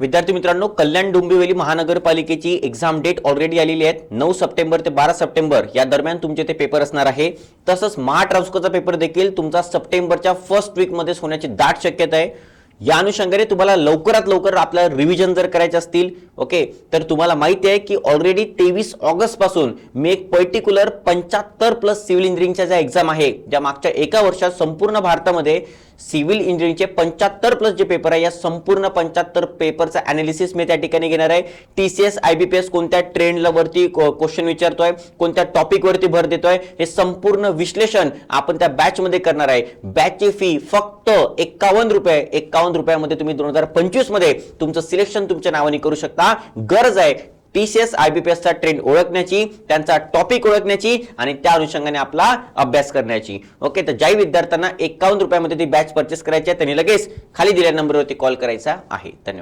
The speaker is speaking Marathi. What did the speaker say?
विद्यार्थी मित्रांनो कल्याण डोंबिवली महानगरपालिकेची एक्झाम डेट ऑलरेडी आलेली आहे नऊ सप्टेंबर ते बारा सप्टेंबर या दरम्यान तुमचे ते पेपर असणार आहे. तसंच महाट्रान्सकोचा पेपर देखील तुमचा सप्टेंबरच्या फर्स्ट वीकमध्येच होण्याची दाट शक्यता आहे. या अनुषंगाने तुम्हाला लवकरात लवकर आपल्याला रिव्हिजन जर करायचे असतील ओके तर तुम्हाला माहिती आहे की ऑलरेडी तेवीस ऑगस्टपासून मी एक पर्टिक्युलर पंच्याहत्तर प्लस सिव्हिल इंजिनिअरिंगच्या ज्या एक्झाम आहे ज्या मागच्या एका वर्षात संपूर्ण भारतामध्ये सिव्हिल इंजिनिअरिंगचे पंच्याहत्तर प्लस जे पेपर आहे या संपूर्ण पंच्याहत्तर पेपरचा अनालिसिस मी त्या ठिकाणी घेणार आहे. T C S I B P S कोणत्या ट्रेंडला वरती क्वेश्चन विचारतोय कोणत्या टॉपिकवरती भर देतोय हे संपूर्ण विश्लेषण आपण त्या बॅचमध्ये करणार आहे. बॅचची फी फक्त एक्कावन्न रुपये एक्कावन्न रुपयामध्ये तुम्ही दोन हजार पंचवीसमध्ये तुमचं सिलेक्शन तुमच्या नावाने करू शकता. गरज आहे पीसीएस आयबीपीएस चा ट्रेंड ओळखण्याची त्यांचा टॉपिक ओळखण्याची आणि त्या अनुषंगाने आपला अभ्यास करण्याची. ओके तर ज्याही विद्यार्थ्यांना एकावन्न रुपयामध्ये ती बॅच परचेस करायची आहे त्यांनी लगेच खाली दिलेल्या नंबरवरती कॉल करायचा आहे. धन्यवाद.